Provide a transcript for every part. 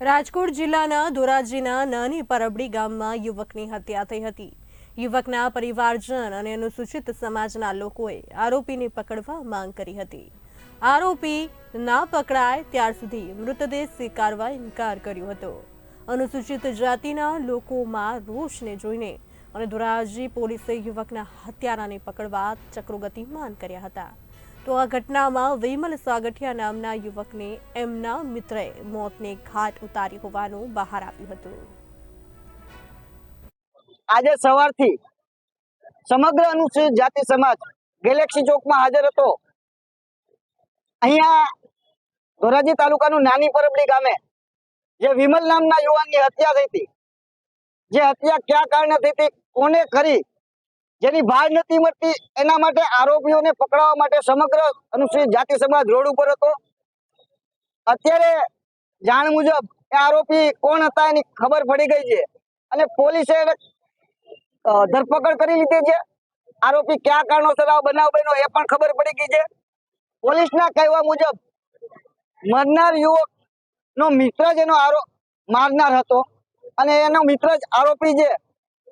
રાજકોટ જિલ્લાના ધોરાજીના નાની પરબડી ગામમાં યુવકની હત્યા થઈ હતી. યુવકના પરિવારજન અને અનુસૂચિત સમાજના લોકોએ આરોપીને પકડવા માંગ કરી હતી. આરોપી ના પકડાય ત્યાર સુધી મૃતદેહ સ્વીકારવા ઇનકાર કર્યો હતો. અનુસૂચિત જાતિના લોકોમાં રોષને જોઈને અને ધોરાજી પોલીસે યુવકના હત્યારાને પકડવા ચક્રોગતિમાન કર્યા હતા. તો આ ઘટનામાં વિમલ સાગઠિયા નામના યુવકને એમના મિત્રએ મોતને ઘાટ ઉતારી હોવાનું બહાર આવ્યું હતું. આજે સવારથી સમગ્ર અનુસૂચિત જાતિ સમાજ ગેલેક્સી ચોકમાં હાજર હતો. અહીંયા ધોરાજી તાલુકાનું નાની પરબડી ગામે જે વિમલ નામના યુવાનની હત્યા થઈ હતી. જે હત્યા કયા કારણે થઈ હતી, કોને કરી જેની ભાર નથી મળતી, એના માટે આરોપીઓને પકડવા માટે સમગ્ર અનુસૂચિત જાતિ સમાજ રોડ ઉપર હતો. અત્યારે જાણ મુજબ એ આરોપી કોણ હતા એની ખબર પડી ગઈ છે અને પોલીસે ધરપકડ કરી લીધી છે. આરોપી કયા કારણોસર આ બનાવ બન્યો એ પણ ખબર પડી ગઈ છે. પોલીસના કહેવા મુજબ, મરનાર યુવક નો મિત્ર જ એનો આરો, મારનાર હતો અને એનો મિત્ર જ આરોપી છે.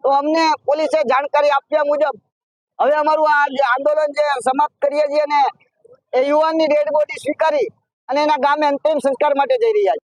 તો અમને પોલીસે જાણકારી આપ્યા મુજબ હવે અમારું આ જે આંદોલન છે સમાપ્ત કરીએ છીએ અને એ યુવાનની ડેડ બોડી સ્વીકારી અને એના ગામે અંતિમ સંસ્કાર માટે જઈ રહ્યા છે.